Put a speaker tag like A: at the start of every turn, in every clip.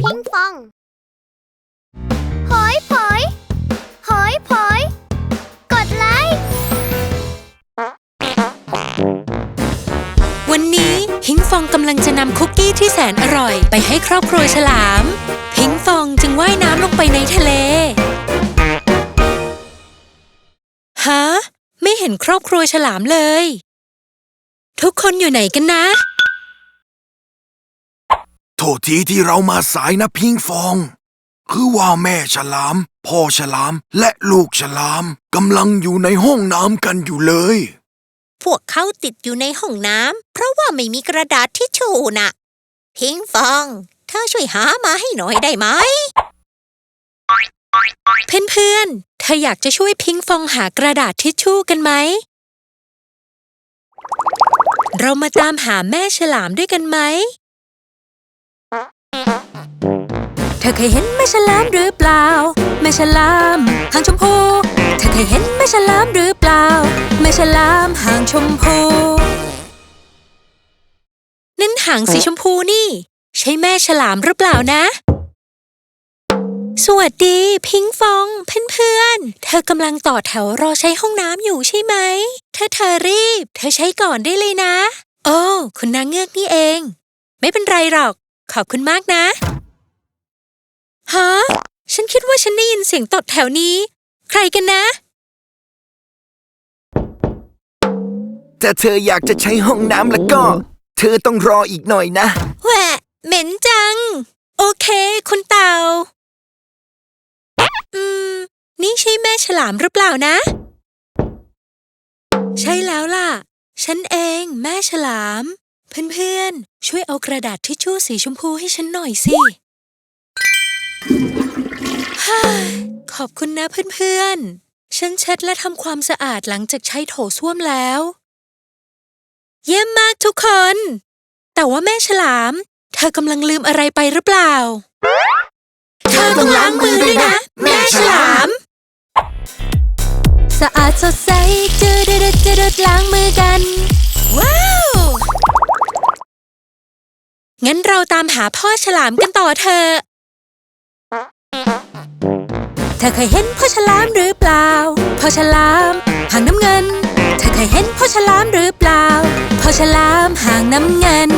A: พิงฟองหอยผอยหอยผอย กดไลค์
B: วันนี้พิงฟองกำลังจะนำคุกกี้ที่แสนอร่อย ไปให้ครอบครัวฉลาม พิงฟองจึงว่ายน้ำลงไปในทะเลฮะไม่เห็นครอบครัวฉลามเลย ทุกคนอยู่ไหนกันนะ
C: โทษทีที่เรามาสายนะพิงฟอง คือว่าแม่ฉลาม พ่อฉลามและลูกฉลามกำลังอยู่ในห้องน้ำกันอยู่เลย
D: พวกเขาติดอยู่ในห้องน้ำเพราะว่าไม่มีกระดาษทิชชู่น่ะ พิงฟอง เธอช่วยหามาให้หน่อยได้ไหม
B: เพื่อนๆ เธออยากจะช่วยพิงฟองหากระดาษทิชชู่กันไหม เรามาตามหาแม่ฉลามด้วยกันไหม เธอเคยเห็นแม่ฉลามหรือเปล่า แม่ฉลามหางชมพู เธอเคยเห็นแม่ฉลามหรือเปล่า แม่ฉลามหางชมพูนั่นหางสีชมพูนี่ ใช่แม่ฉลามหรือเปล่านะ สวัสดี พิงฟองเพื่อนๆ เธอกำลังต่อแถวรอใช้ห้องน้ำอยู่ใช่ไหม ถ้าเธอรีบ เธอใช้ก่อนได้เลยนะ โอ้ คุณนางเงือกนี่เอง ไม่เป็นไรหรอก ขอบคุณมากนะ ฮะ ฉันคิดว่าฉันได้ยินเสียงตดแถวนี้ ใครกันนะ
E: ถ้าเธออยากจะใช้ห้องน้ำแล้วก็ เธอต้องรออีกหน่อยนะ
B: แหวะ เหม็นจัง โอเค คุณเต่า อืม นี่ใช่แม่ฉลามหรือเปล่านะ ใช่แล้วล่ะ ฉันเองแม่ฉลาม เพื่อนๆ ช่วยเอากระดาษทิชชู่สีชมพูให้ฉันหน่อยสิฮ่า ขอบคุณนะเพื่อนๆ ฉันเช็ดและทำความสะอาดหลังจากใช้โถส้วมแล้ว เยี่ยมมากทุกคน แต่ว่าแม่ฉลาม เธอกำลังลืมอะไรไปหรือเปล่า เธอต้องล้างมือด้วยนะ แม่ฉลาม สะอาดสดใสจืดดจืดล้างมือกัน ว้าว งั้นเราตามหาพ่อฉลามกันต่อเถอะ เธอเคยเห็นพ่อฉลามหรือเปล่าพ่อฉลามหางน้ำเงิน เธอเคยเห็นพ่อฉลามหรือเปล่าพ่อฉลามหางน้ำเงิน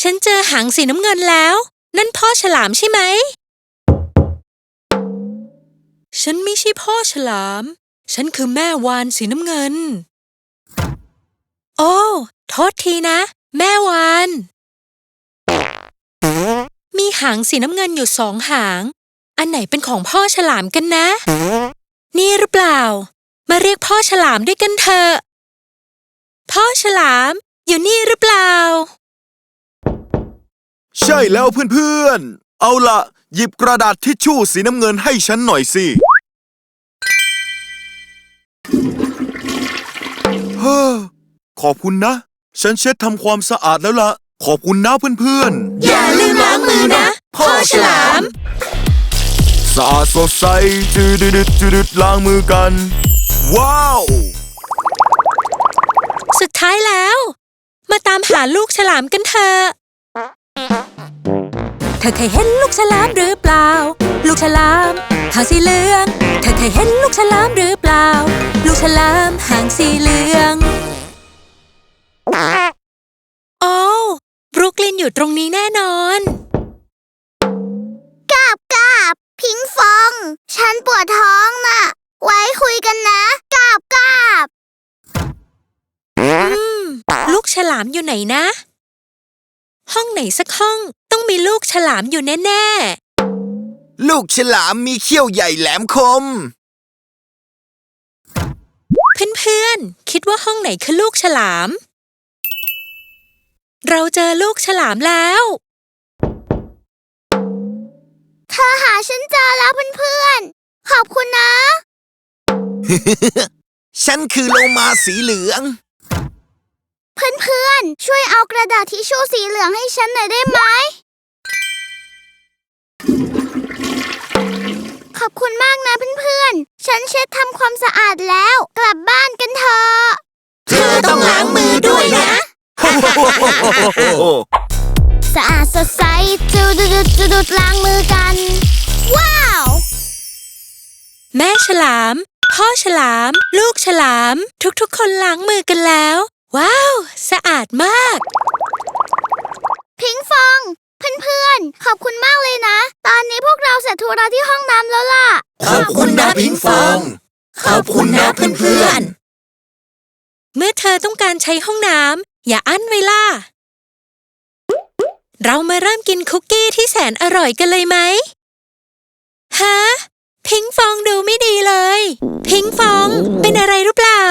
B: ฉันเจอหางสีน้ำเงินแล้ว นั่นพ่อฉลามใช่ไหม ฉันไม่ใช่พ่อฉลาม ฉันคือแม่วานสีน้ำเงิน โอ้ โทษทีนะ แม่วาน หางสีน้ำเงินอยู่สองหาง อันไหนเป็นของพ่อฉลามกันนะ นี่หรือเปล่า มาเรียกพ่อฉลามด้วยกันเถอะ พ่อฉลามอยู่นี่หรือเปล่า
C: ใช่แล้วเพื่อนๆ เอาละหยิบกระดาษทิชชู่สีน้ำเงินให้ฉันหน่อยสิ เฮ้อขอบคุณนะ ฉันเช็ดทำความสะอาดแล้วละ ขอบคุณนะเพื่อนๆ
B: อย่าลืมล้างมือนะพ่อฉลาม
C: สะอาดสดใสจืดดจืดล้างมือกัน ว้าว
B: สุดท้ายแล้ว มาตามหาลูกฉลามกันเถอะเธอเคยเห็นลูกฉลามหรือเปล่า ลูกฉลามหางสีเหลือง เธอเคยเห็นลูกฉลามหรือเปล่า ลูกฉลามหางสีเหลือง อยู่ตรงนี้แน่นอน
A: กราบกราบพิงฟอง ฉันปวดท้องน่ะ ไว้คุยกันนะกราบกราบ
B: อืม ลูกฉลามอยู่ไหนนะ ห้องไหนสักห้องต้องมีลูกฉลามอยู่แน่
E: ลูกฉลามมีเขี้ยวใหญ่แหลมคม
B: ๆ เพื่อนๆ คิดว่าห้องไหนคือลูกฉลาม เราเจอลูกฉลามแล้ว
A: เธอหาฉันเจอแล้วเพื่อนๆ ขอบคุณนะ
E: ฉันคือโลมาสีเหลือง
A: เพื่อนๆ ช่วยเอากระดาษทิชชู่สีเหลืองให้ฉันหน่อยได้ไหม ขอบคุณมากนะเพื่อนๆ ฉันเช็ดทำความสะอาดแล้ว กลับบ้านกันเถอะ
D: เธอต้องล้างมือด้วยนะ
C: โอ้โห
A: สะอาดสดใสจุดจุดจุดจุดล้างมือกัน ว้าว
B: แม่ฉลาม พ่อฉลาม ลูกฉลาม ทุกๆ คนล้างมือกันแล้ว ว้าว สะอาดมาก
A: พิงฟอง เพื่อนๆ ขอบคุณมากเลยนะ ตอนนี้พวกเราเสร็จธุระที่ห้องน้ำแล้วล่ะ
C: ขอบคุณนะพิงฟองขอบคุณนะเพื่อน
B: เมื่อเธอต้องการใช้ห้องน้ำ อย่าอั้นไว้ล่ะเรามาเริ่มกินคุกกี้ที่แสนอร่อยกันเลยไหมฮะ พิงฟองดูไม่ดีเลย พิงฟองเป็นอะไรหรือเปล่า